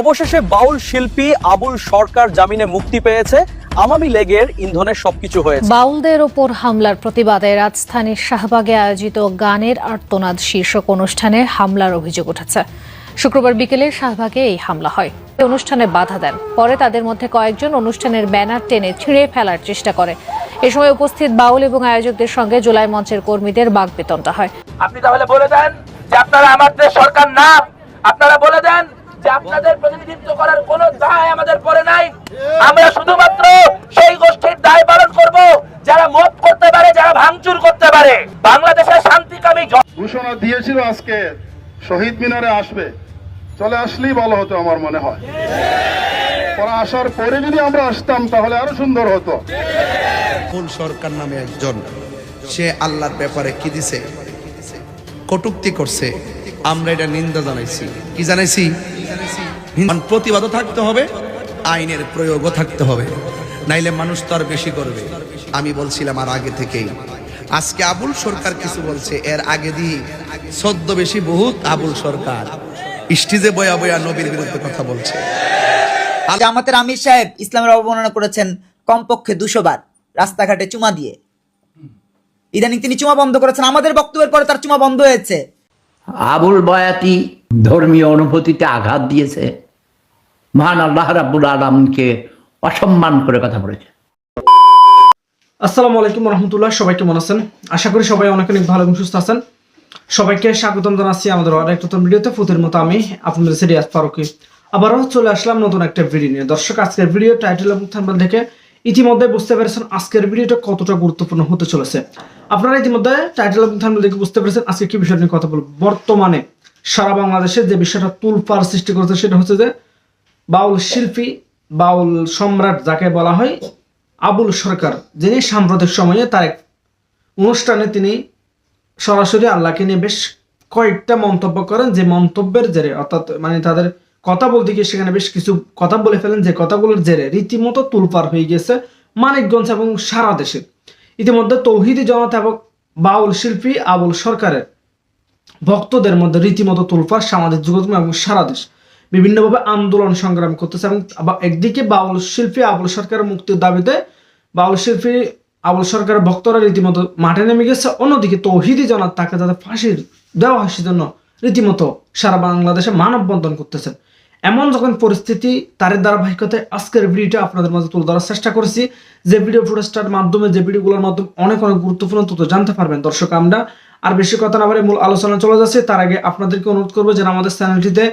অবশেষে বাউল শিল্পী আবুল সরকার জামিনে মুক্তি পেয়েছে। আওয়ামী লীগের ইন্ধনে সবকিছু হয়েছে। বাউলদের ওপর হামলার প্রতিবাদে রাজধানীর শাহবাগে আয়োজিত গানের আর্তনাদ শীর্ষক অনুষ্ঠানে হামলার অভিযোগ উঠেছে। শুক্রবার বিকেলে শাহবাগে এই হামলা হয়। অনুষ্ঠানে বাধা দেন। পরে তাদের মধ্যে কয়েকজন অনুষ্ঠানের ব্যানার টেনে ছিঁড়ে ফেলার চেষ্টা করে। এ সময় উপস্থিত বাউল এবং আয়োজকদের সঙ্গে জুলাই মঞ্চের কর্মীদের বাগবেতনটা হয়। আপনি তাহলে বলে দেন যে আপনারা আমাদের সরকার না। আপনারা বলে দেন যে আপনাদের প্রতিনিধিত্ব করার কোন দায় আমাদের পরে নাই। আমরা শুধুমাত্র সেই গোষ্ঠীর দায় পালন করব যারা মত করতে পারে যারা ভাঙচুর করতে পারে। বাংলাদেশের শান্তিকামী ঘোষণা দিয়েছিল আজকে শহীদ মিনারে আসবে। চলে আসলেই ভালো হতো আমার মনে হয়। ওরা আসার পরে যদি আমরা আসতাম তাহলে আরও সুন্দর হতো। ফুল সরকার নামে একজন সে আল্লাহর ব্যাপারে কি দিছে? কটুক্তি করছে। আমরা এটা নিন্দা জানাইছি। কি জানাইছি? প্রতিবাদও থাকতে হবে, আইনের প্রয়োগও থাকতে হবে। নাইলে মানুষ তো আর বেশি করবে। আমি বলছিলাম আর আগে থেকেই। আজকে আবুল সরকার কিছু বলছে, এর আগে দিয়ে সদ্য বেশি বহুত আবুল সরকার। স্টিজে বয়া বয়া নবীর বিরুদ্ধে কথা বলছে। জামাতের আমির সাহেব ইসলামের অবমাননা করেছেন কমপক্ষে দুশো বার, রাস্তাঘাটে চুমা দিয়ে। ইদানিং তিনি চুমা বন্ধ করেছেন। আমাদের বক্তব্যের পরে তার চুমা বন্ধ হয়েছে। আবুল বয়াতি ধর্মীয় অনুভূতিতে আঘাত দিয়েছে। মহান আল্লাহ রাব্বুল আলমকে অসম্মান করে কথা বলেছে। আসসালামু আলাইকুম রহমতুল্লাহ, সবাই কেমন আছেন? আশা করি সবাই অনেক অনেক ভালো এবং সুস্থ আছেন। সবাইকে স্বাগতম জানাচ্ছি আমাদের আরেক নতুন ভিডিওতে। ফুতের মতো আমি আপনাদের সিরিয়াস ফারুকি। আবারও চলে আসলাম নতুন একটা ভিডিও নিয়ে। দর্শক, আজকের ভিডিও টাইটেল এবং থাম্বনেল দেখে ইতিমধ্যে বুঝতে পেরেছেন আজকের ভিডিওটা কতটা গুরুত্বপূর্ণ হতে চলেছে। আপনারা ইতিমধ্যে টাইটেল এবং থাম্বনেল দেখে বুঝতে পেরেছেন আজকে কি বিষয় নিয়ে কথা বলব। বর্তমানে সারা বাংলাদেশে যে বিষয়টা তুলপার সৃষ্টি করেছে সেটা হচ্ছে যে বাউল শিল্পী, বাউল সম্রাট যাকে বলা হয় আবুল সরকার, যিনি সাম্প্রতিক সময়ে তার এক অনুষ্ঠানে তিনি সরাসরি আল্লাহকে নিয়ে বেশ কয়েকটা মন্তব্য করেন। যে মন্তব্যের জেরে অর্থাৎ মানে তাদের কথা বলতে গিয়ে সেখানে বেশ কিছু কথা বলে ফেলেন যে কথাগুলোর জেরে রীতিমতো তুলপার হয়ে গেছে মানিকগঞ্জ এবং সারা দেশে। ইতিমধ্যে তৌহিদি জনতা এবং বাউল শিল্পী আবুল সরকারের ভক্তদের মধ্যে রীতিমতো তুলফার সামাজিক যোগাযোগ এবং সারা দেশ বিভিন্নভাবে আন্দোলন সংগ্রাম করতেছে এবং একদিকে বাউল শিল্পী আবুল সরকারের মুক্তির দাবিতে বাউল শিল্পী আবুল সরকারের ভক্তরা রীতিমতো মাঠে নেমে গেছে, অন্যদিকে তৌহিদি জনাত তাকে যাতে ফাঁসির দেওয়া হয় সেজন্য রীতিমতো সারা বাংলাদেশে মানববন্ধন করতেছেন এমন যখন পরিস্থিতি তার ধারাবাহিকতায় আজকের ভিডিওটা আপনাদের মাঝে তুলে ধরার চেষ্টা করছি। যে ভিডিও ফুটেজটার মাধ্যমে, যে ভিডিওগুলোর মাধ্যমে অনেক অনেক গুরুত্বপূর্ণ তথ্য জানতে পারবেন দর্শক আমরা। আর বেশি কথা না বলে মূল আলোচনা চলে যাচ্ছে। তার আগে আপনাদেরকে অনুরোধ করব যেন আমাদের চ্যানেলটিতে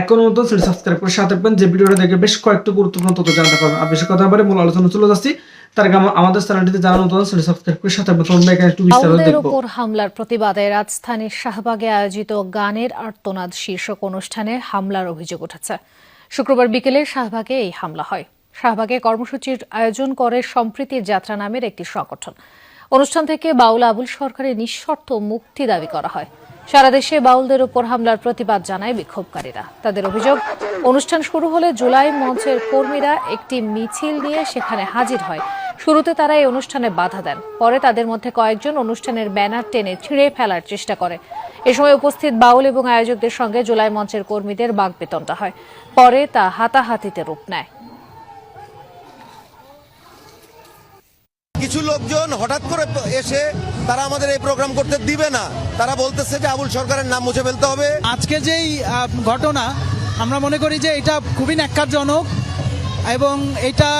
এখনও নতুন সাবস্ক্রাইব করে সাথে যে ভিডিওটা দেখে বেশ কয়েকটি গুরুত্বপূর্ণ তথ্য জানতে পারবেন। আর বেশি কথা না বলে মূল আলোচনা চলে যাচ্ছি। তার আমাদের চ্যানেলটিতে যারা নতুন সেটি সাবস্ক্রাইব করে সাথে থাকবেন। একটু বিস্তারিত বাউলদের দেখব। হামলার প্রতিবাদে রাজধানীর শাহবাগে আয়োজিত গানের আর্তনাদ শীর্ষক অনুষ্ঠানে হামলার অভিযোগ উঠেছে। শুক্রবার বিকেলে শাহবাগে এই হামলা হয়। শাহবাগে কর্মসূচির আয়োজন করে সম্প্রীতির যাত্রা নামের একটি সংগঠন। অনুষ্ঠান থেকে বাউল আবুল সরকারের নিঃশর্ত মুক্তি দাবি করা হয়। সারা দেশে বাউলদের উপর হামলার প্রতিবাদ জানায় বিক্ষোভকারীরা। তাদের অভিযোগ অনুষ্ঠান শুরু হলে জুলাই মঞ্চের কর্মীরা একটি মিছিল নিয়ে সেখানে হাজির হয়। শুরুতে তারা এই অনুষ্ঠানে বাধা দেন। পরে তাদের মধ্যে কয়েকজন অনুষ্ঠানের ব্যানার টেনে ছিঁড়ে ফেলার চেষ্টা করে। এ সময় উপস্থিত বাউল এবং আয়োজকদের সঙ্গে জুলাই মঞ্চের কর্মীদের বাগবেতনটা হয়। পরে তা হাতাহাতিতে রূপ নেয়। কিছু লোকজন হঠাৎ করে এসে তারা আমাদের এই প্রোগ্রাম করতে দিবে না। তারা বলতেছে যে আবুল সরকারের নাম মুছে ফেলতে হবে। আজকে যেই আহ, ঘটনা আমরা মনে করি যে এটা খুবই ন্যাক্কারজনক। এবং এটা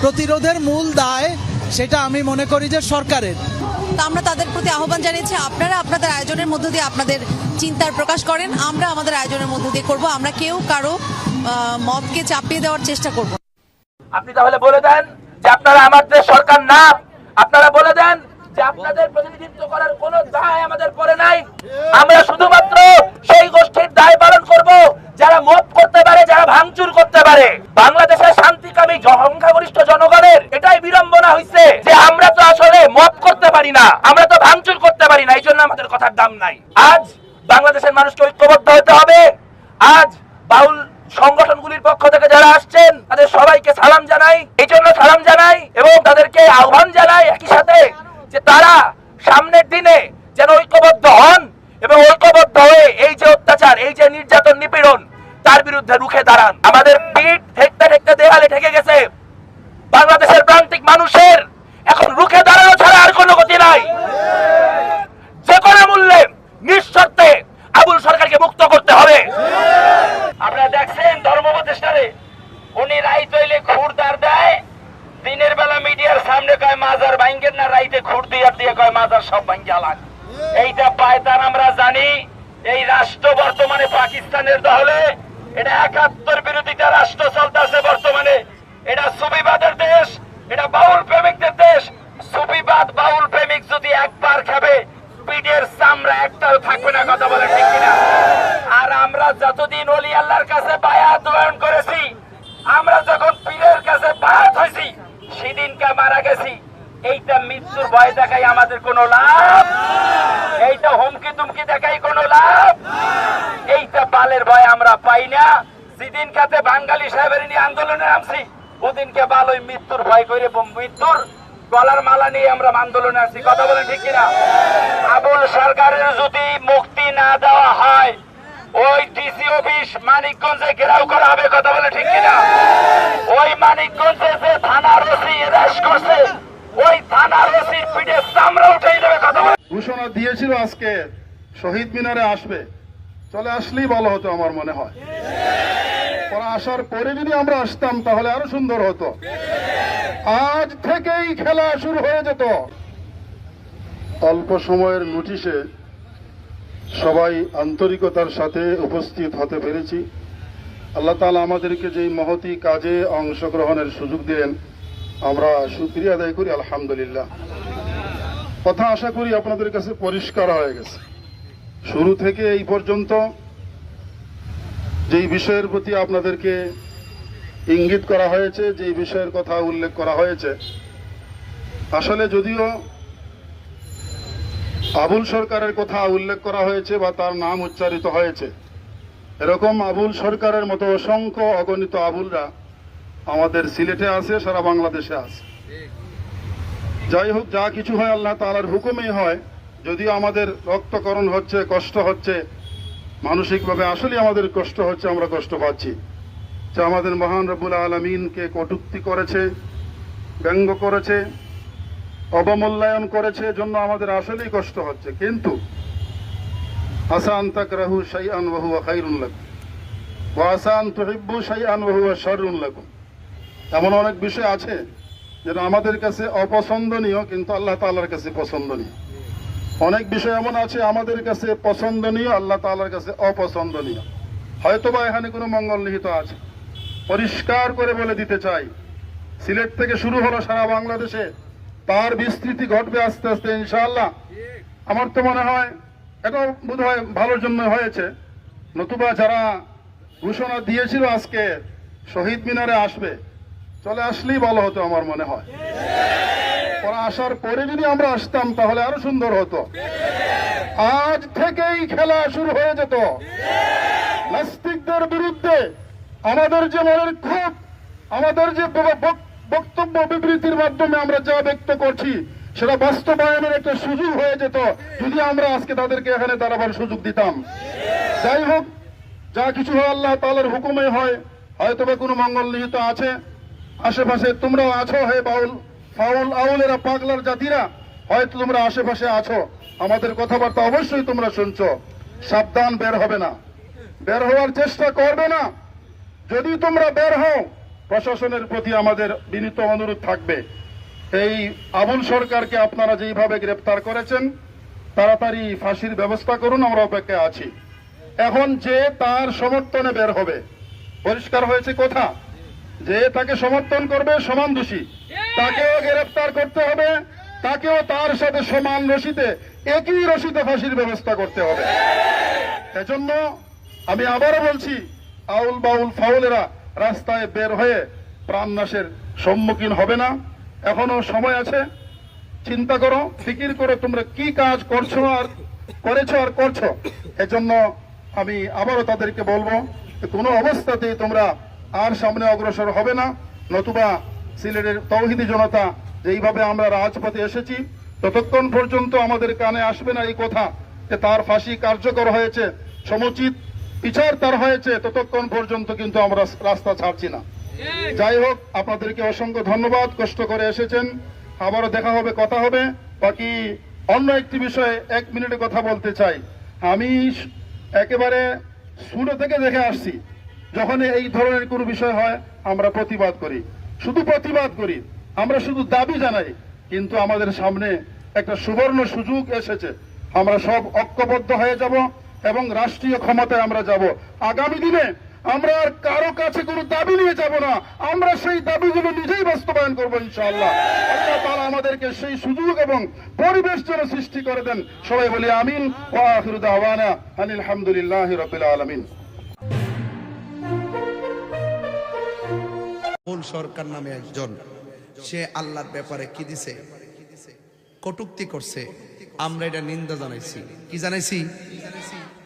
প্রতিরোধের মূল দায় সেটা আমি মনে করি যে সরকারের। তা আমরা তাদের প্রতি আহ্বান জানিয়েছি আপনারা আপনাদের আয়োজনের মধ্য দিয়ে আপনাদের চিন্তার প্রকাশ করেন আমরা আমাদের আয়োজনের মধ্য দিয়ে করব আমরা কেউ কারও আহ, মতকে চাপিয়ে দেওয়ার চেষ্টা করব আপনি তাহলে বলে দেন যে আপনারা আমাদের সরকার না আপনারা বলে দেন যে আপনাদের প্রতিনিধিত্ব করার কোনো দায় আমাদের পরে নাই। আমরা শুধুমাত্র সেই গোষ্ঠীর দায় পালন করব। যারা মত করতে পারে, যারা ভাঙচুর করতে পারে, বাংলাদেশের শান্তিকামী সংখ্যাগরিষ্ঠ জনগণের এটাই বিড়ম্বনা হয়েছে যে আমরা তো আসলে মত করতে পারি না, আমরা তো ভাঙচুর করতে পারি না এই জন্য আমাদের কথার দাম নাই। আজ বাংলাদেশের মানুষকে ঐক্যবদ্ধ হতে হবে। আজ বাউল সংগঠনগুলির পক্ষ থেকে যারা আসছেন, তাদের সবাইকে সালাম জানাই। এই জন্য সালাম জানাই এবং তাদেরকে আহ্বান জানাই একই সাথে যে তারা সামনের দিনে যেন ঐক্যবদ্ধ হন। এবং ঐক্যবদ্ধ হয়ে এই যে অত্যাচার, এই যে নির্যাতন, নিপীড়ন, তার বিরুদ্ধে রুখে দাঁড়ান। আমাদের পিঠ ঠেকতে ঠেকতে দেয়ালে ঠেকে গেছে। বাংলাদেশের প্রান্তিক মানুষের এখন রুখে দাঁড়ানো ছাড়া আর কোনো গতি নাই। যে কোনো মূল্যে, নিঃশর্তে আবুল সরকারকে মুক্ত করতে হবে। আপনারা দেখছেন ধর্ম প্রতিষ্ঠানে, উনি রাই তৈলে খুরদার দেয়। দিনের বেলা মিডিয়ার সামনে কয়, মাজার ভাঙ্গের না? রাইতে খুর দিয়ে দিয়ে কয়, মাজার সব ভাঙ্গে আলাক এইটা পায়তান আমরা জানি, এই রাষ্ট্র বর্তমানে পাকিস্তানের দহলে এটা একাত্তর বিরোধিতা রাষ্ট্র চলতেছে বর্তমানে। এটা সুবিবাদের দেশ, এটা বাউল প্রেমিকদের দেশ। সুবিবাদ বাউল প্রেমিক যদি একবার খাবে, পিঠের চামড়া একটাও থাকবে না, কথা বলে ঠিক কিনা? আর আমরা যতদিন অলি আল্লাহর কাছে বায়াত গ্রহণ করেছি, আমরা যখন পীরের কাছে বায়াত হয়েছি, সেদিনকে মারা গেছি। এইটা মৃত্যুর ভয় দেখাই আমাদের কোনো লাভ এইটা হুমকি তুমকি দেখাই কোনো লাভ? এইটা বালের ভয় আমরা পাই না। যেদিন কাতে বাঙালি সাহেবের নিয়ে আন্দোলনে নামছি, ওদিনকে বাল ওই মৃত্যুর ভয় করে মৃত্যুর গলার মালা নিয়ে আমরা আন্দোলনে আসছি কথা বলে ঠিক কিনা? আবুল সরকারের যদি মুক্তি না দেওয়া হয়, ওই ডিসি অফিস মানিকগঞ্জে ঘেরাও করা হবে। কথা বলে ঠিক কিনা? ওই মানিকগঞ্জে যে থানার ওসি রেস করছে, ওই থানার ওসির পিঠে চামড়া উঠেই দেবে। কথা বলে ঘোষণা দিয়েছিল আজকে শহীদ মিনারে আসবে। চলে আসলেই ভালো হতো আমার মনে হয়। ওরা আসার পরে যদি আমরা আসতাম, তাহলে আরও সুন্দর হতো। আজ থেকেই খেলা শুরু হয়ে যেত। অল্প সময়ের নোটিশে সবাই আন্তরিকতার সাথে উপস্থিত হতে পেরেছি। আল্লাহ তাআলা আমাদেরকে যেই মহতি কাজে অংশগ্রহণের সুযোগ দিলেন, আমরা সুক্রিয়া আদায় করি, আলহামদুলিল্লাহ। কথা আশা করি আপনাদের কাছে পরিষ্কার হয়ে গেছে। শুরু থেকে এই পর্যন্ত যেই বিষয়ের প্রতি আপনাদেরকে ইঙ্গিত করা হয়েছে, যেই বিষয়ের কথা উল্লেখ করা হয়েছে, আসলে যদিও আবুল সরকারের কথা উল্লেখ করা হয়েছে বা তার নাম উচ্চারিত হয়েছে, এরকম আবুল সরকারের মতো অসংখ্য অগণিত আবুলরা আমাদের সিলেটে আছে, সারা বাংলাদেশে আছে। যাই হোক, যা কিছু হয় আল্লাহ তালার হুকুমেই হয়। যদিও আমাদের রক্তকরণ হচ্ছে, কষ্ট হচ্ছে, মানসিকভাবে আসলে আমাদের কষ্ট হচ্ছে, আমরা কষ্ট পাচ্ছি। যে আমাদের মহান রব্বুল আলমিনকে কটুক্তি করেছে, ব্যঙ্গ করেছে, অবমূল্যায়ন করেছে, জন্য আমাদের আসলেই কষ্ট হচ্ছে। কিন্তু শাররুন লাকুম। এমন অনেক বিষয় আছে যেটা আমাদের কাছে অপছন্দনীয়, কিন্তু আল্লাহ তাআলার কাছে পছন্দনীয়। অনেক বিষয় এমন আছে, আমাদের কাছে পছন্দনীয়, আল্লাহ তাআলার কাছে অপছন্দনীয়। হয়তোবা এখানে কোনো মঙ্গল নিহিত আছে। পরিষ্কার করে বলে দিতে চাই, সিলেট থেকে শুরু হলো সারা বাংলাদেশে, তার বিস্তৃতি ঘটবে আস্তে আস্তে, ইনশাআল্লাহ। আমার তো মনে হয় এটা বোধ হয় ভালোর জন্য হয়েছে। নতুবা যারা ঘোষণা দিয়েছিল আজকে, শহীদ মিনারে আসবে চলে আসলেই ভালো হতো আমার মনে হয়। ওরা আসার পরে যদি আমরা আসতাম, তাহলে আরও সুন্দর হতো। আজ থেকেই খেলা শুরু হয়ে যেত। নাস্তিকদের বিরুদ্ধে আমাদের যে মনের ক্ষোভ, আমাদের যে বক্তব্য বিবৃতির মাধ্যমে আমরা যা ব্যক্ত করছি, সেটা বাস্তবায়নের একটা সুযোগ হয়ে যেত। যদি আমরা আজকে তাদেরকে এখানে দাঁড়াবার সুযোগ দিতাম। যাই হোক, যা কিছু হয় আল্লাহ তালার হুকুমে হয়। হয়তো বা কোনো মঙ্গল নিহিত আছে। আশেপাশে তোমরাও আছো হে বাউল। ফাউল আউলেরা, পাগলার জাতিরা, হয়তো তোমরা আশেপাশে আছো। আমাদের কথাবার্তা অবশ্যই তোমরা শুনছ। সাবধান, বের হবে না। বের হওয়ার চেষ্টা করবে না। যদি তোমরা বের হও, প্রশাসনের প্রতি আমাদের বিনীত অনুরোধ থাকবে। এই আবুল সরকারকে আপনারা যেইভাবে গ্রেপ্তার করেছেন, তাড়াতাড়ি ফাঁসির ব্যবস্থা করুন, আমরা অপেক্ষায় আছি। এখন যে তার সমর্থনে বের হবে, পরিষ্কার হয়েছে কথা? যে তাকে সমর্থন করবে সমান দোষী। তাকেও গ্রেফতার করতে হবে, তাকেও তার সাথে সমান রশিতে একই রশিতে ফাঁসির ব্যবস্থা করতে হবে। এজন্য আমি আবারও বলছি, আউল বাউল ফাউলেরা রাস্তায় বের হয়ে প্রাণনাশের সম্মুখীন হবে না। এখনও সময় আছে। চিন্তা করো, ফিকির করো তোমরা কি কাজ করছ আর করেছ আর করছ। এজন্য আমি আবারও তাদেরকে বলব কোনো অবস্থাতেই তোমরা আর সামনে অগ্রসর হবে না। নতুবা সিলেটের তৌহিদি জনতা যেইভাবে আমরা রাজপথে এসেছি, ততক্ষণ পর্যন্ত আমাদের কানে আসবে না এই কথা যে তার ফাঁসি কার্যকর হয়েছে, সমুচিত বিচার তার হয়েছে, ততক্ষণ পর্যন্ত কিন্তু আমরা রাস্তা ছাড়ছি না। যাই হোক, আপনাদেরকে অসংখ্য ধন্যবাদ, কষ্ট করে এসেছেন। আবারও দেখা হবে, কথা হবে। বাকি অন্য একটি বিষয়ে এক মিনিটে কথা বলতে চাই। আমি একেবারে শুরু থেকে দেখে আসছি। যখন এই ধরনের কোনো বিষয় হয়, আমরা প্রতিবাদ করি। শুধু প্রতিবাদ করি, আমরা শুধু দাবি জানাই, কিন্তু আমাদের সামনে একটা সুবর্ণ সুযোগ এসেছে। আমরা সব ঐক্যবদ্ধ হয়ে যাব এবং রাষ্ট্রীয় ক্ষমতায় আমরা যাব। আগামী দিনে আমরা আর কারও কাছে কোনো দাবি নিয়ে যাব না। আমরা সেই দাবিগুলো নিজেই বাস্তবায়ন করব ইনশাআল্লাহ। আল্লাহ তাআলা আমাদেরকে সেই সুযোগ এবং পরিবেশ যেন সৃষ্টি করে দেন। সবাই বলি আমিন। ওয়া আখিরু দাওয়ানা আনিল হামদুলিল্লাহি রাব্বিল আলামিন। মূল সরকার নামে একজন? সে আল্লাহর ব্যাপারে কি দিছে? কটুক্তি করছে। আমরা এটা নিন্দা জানাইছি। কি জানাইছি?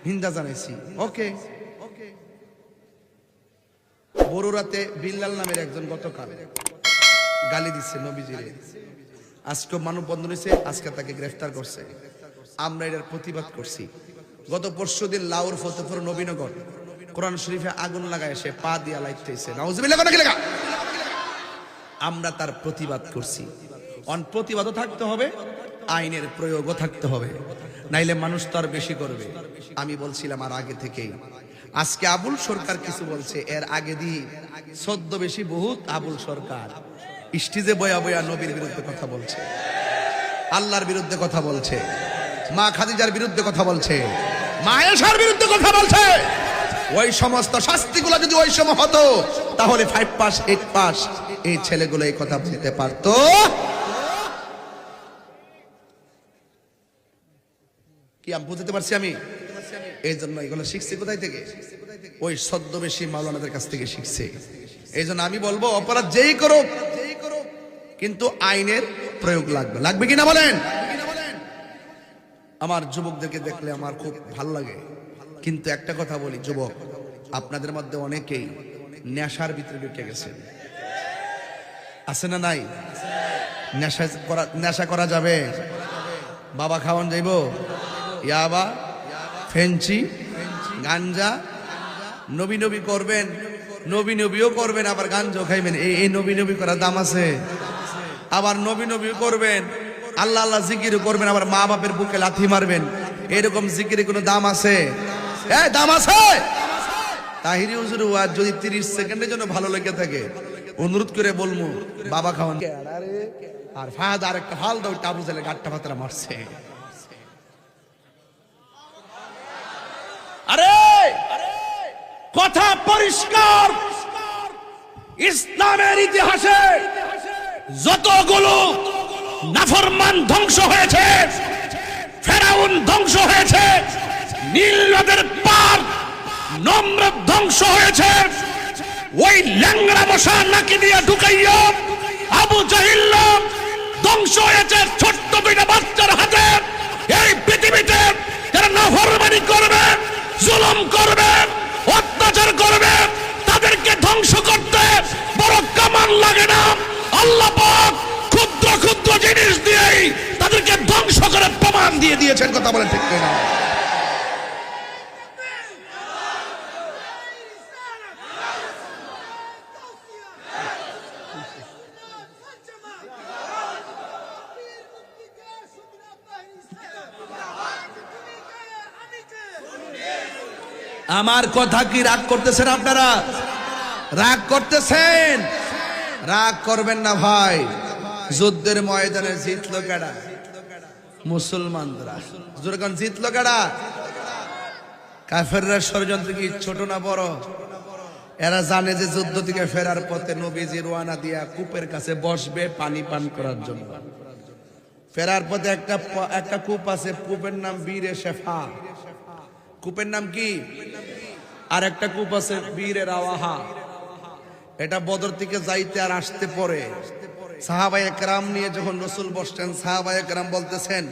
নিন্দা জানাইছি। ওকে। বড়ুরাতে বিল্লাল নামের একজন গতকাল গালি দিচ্ছে নবীজিরে। আজকে মানববন্ধন হয়েছে আজকে তাকে গ্রেফতার করছে। আমরা এটার প্রতিবাদ করছি। গত পরশু দিন লাউর ফতেপুর নবীনগর কোরআন শরীফে আগুন লাগায় সে পা দিয়া লাইতেছে নাউজুবিল্লাহ আমরা তার প্রতিবাদ করছি। অন প্রতিবাদও থাকতে হবে, আইনের প্রয়োগও থাকতে হবে। নাইলে মানুষ তো আর বেশি করবে। আমি বলছিলাম আর আগে থেকেই। আজকে আবুল সরকার কিছু বলছে, এর আগে দিয়ে সদ্য বেশি বহুত আবুল সরকার। স্টিজে বয়া বয়া নবীর বিরুদ্ধে কথা বলছে। আল্লাহর বিরুদ্ধে কথা বলছে। মা খাদিজার বিরুদ্ধে কথা বলছে। মায়েশার বিরুদ্ধে কথা বলছে। ওই সমস্ত শাস্তিগুলো যদি ওই সময় হতো, তাহলে ফাইভ পাস এইট পাস এই ছেলেগুলো এই কথা বলতে পারতো? কি আমি বুঝতে পারছি আমি? এই জন্য এগুলো শিখছি কোথায় থেকে? ওই ছদ্মবেশী মাওলানাদের কাছ থেকে শিখছে। এই জন্য আমি বলব, অপরাধ যেই করুক, কিন্তু আইনের প্রয়োগ লাগবে। লাগবে কিনা বলেন? আমার যুবকদেরকে দেখলে আমার খুব ভালো লাগে। কিন্তু একটা কথা বলি, যুবক, আপনাদের মধ্যে অনেকেই নেশার ভিতরে ঢুকে গেছেন আছে না নাই? নেশা করা নেশা করা যাবে? বাবা খাওয়ান যাইব? ইয়াবা ফেঞ্চি? গাঞ্জা? নবী নবী করবেন, নবী নবীও করবেন, আবার গাঞ্জাও খাইবেন। এই এই নবী নবী করার দাম আছে। আবার নবী নবী করবেন, আল্লাহ আল্লাহ জিকির করবেন, আবার মা বাপের বুকে লাথি মারবেন। এরকম জিকিরে কোনো দাম আছে? দাম আছে? তাহিরি হুজুর ওয়াজ যদি তিরিশ সেকেন্ডের জন্য ভালো লেগে থাকে অনুরোধ করে বলব বাবা খাওয়ান। আর ফাহাদ আর একটা ফাল দাও টাবু মারছে। আরে! কথা পরিষ্কার। ইসলামের ইতিহাসে যতগুলো নাফরমান ধ্বংস হয়েছে, ফেরাউন ধ্বংস হয়েছে, নীল নদের পার নম্র ধ্বংস হয়েছে ওই ল্যাংরা মশা নাকি দিয়ে ঢুকাইয়া আবু জাহিল্ল ধ্বংস হয়েছে ছোট্ট দুইটা বাচ্চার হাতে। এই পৃথিবীতে যারা নাফরমানি করবে, জুলুম করবে, অত্যাচার করবে, তাদেরকে ধ্বংস করতে বড় কামান লাগে না। আল্লাহ পাক ক্ষুদ্র ক্ষুদ্র জিনিস দিয়েই তাদেরকে ধ্বংস করে প্রমাণ দিয়ে দিয়েছেন, কথা বলে ঠিক না আমার কথা কি রাগ করতেছেন আপনারা? রাগ করতেছেন? রাগ করবেন না ভাই। যুদ্ধের ময়দানে জিতলো কেডা? মুসলমানরা। যেরকম জিতলো কেডা? কাফেররা ষড়যন্ত্র কি ছোট না বড়? এরা জানে যে যুদ্ধ থেকে ফেরার পথে নবীজি রোয়ানা দিয়া কূপের কাছে বসবে পানি পান করার জন্য। ফেরার পথে একটা একটা কূপ আছে, কূপের নাম বীরে শেফা কূপের নাম কি? আর একটা কূপ আছে, বীরের আওয়াহা। এটা বদর থেকে যাইতে আর আসতে পরে। সাহাবায়ে কেরাম নিয়ে যখন রসুল বসছেন, সাহাবায়ে কেরাম বলতেছেন,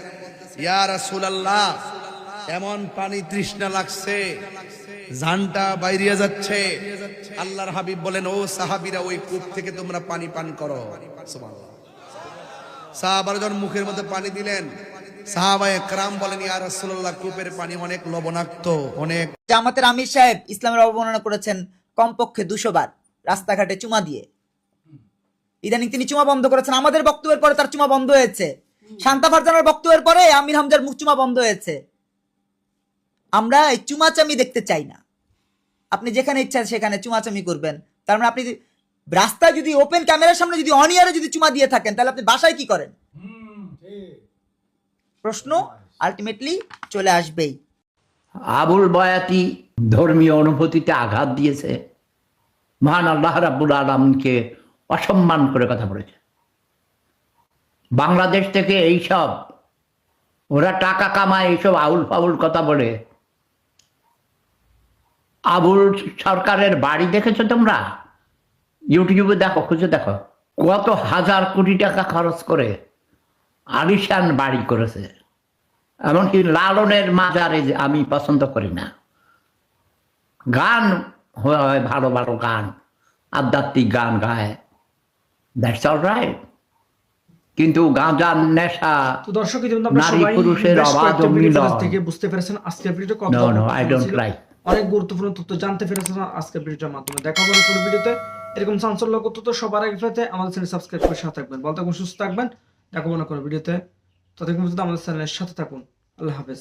ইয়া রাসূল আল্লাহ এমন পানি তৃষ্ণা লাগছে জানটা বাইরিয়ে যাচ্ছে। আল্লাহর হাবিব বলেন, ও সাহাবীরা, ওই কূপ থেকে তোমরা পানি পান করো। সাহাবারা যখন মুখের মধ্যে পানি দিলেন জামাতের আমির সাহেব ইসলামের অবমাননা করেছেন কমপক্ষে দুশো বার, রাস্তাঘাটে চুমা দিয়ে। ইদানিং তিনি চুমা বন্ধ করেছেন। আমাদের বক্তব্যের পরে তার চুমা বন্ধ হয়েছে। শান্তা ফারজানার বক্তব্যের পরে আমির হামজার মুখ চুমা বন্ধ হয়েছে। আমরা এই চুমাচামি দেখতে চাই না। আপনি যেখানে ইচ্ছা সেখানে চুমাচামি করবেন। তার মানে আপনি রাস্তায় যদি ওপেন ক্যামেরার সামনে যদি অনিয়ারে যদি চুমা দিয়ে থাকেন, তাহলে আপনি বাসায় কি করেন? প্রশ্ন আলটিমেটলি চলে আসবেই। আবুল বয়াতি ধর্মীয় অনুভূতিতে আঘাত দিয়েছে। মহান আল্লাহ রাব্বুল আলমকে অসম্মান করে কথা বলেছে। বাংলাদেশ থেকে এইসব, ওরা টাকা কামায় এইসব আউল ফাউল কথা বলে। আবুল সরকারের বাড়ি দেখেছ তোমরা? ইউটিউবে দেখো, খুঁজে দেখো। কত হাজার কোটি টাকা খরচ করে আলিশান বাড়ি করেছে। এমনকি লালনের মাজারে যে আমি পছন্দ করি না। গান হয় ভালো ভালো গান আধ্যাত্মিক গান গায়। দ্যাটস অল রাইট কিন্তু গাঁজার নেশা তো দর্শক নারী পুরুষের অবাধ মিলন। থেকে বুঝতে পেরেছেন আজকের ভিডিওটা কত no, I don't ছিল। like. অনেক গুরুত্বপূর্ণ তথ্য জানতে পেরেছেন আজকের ভিডিওটার মাধ্যমে। দেখা হবে পুরো ভিডিওতে এরকম চাঞ্চল্য তথ্য সবার আগে পেতে আমাদের চ্যানেল সাবস্ক্রাইব করে সাথে থাকবেন। থাকুন সুস্থ থাকবেন। দেখা না করো ভিডিওতে। ততক্ষণ পর্যন্ত আমাদের চ্যানেলের সাথে থাকুন। আল্লাহ হাফেজ।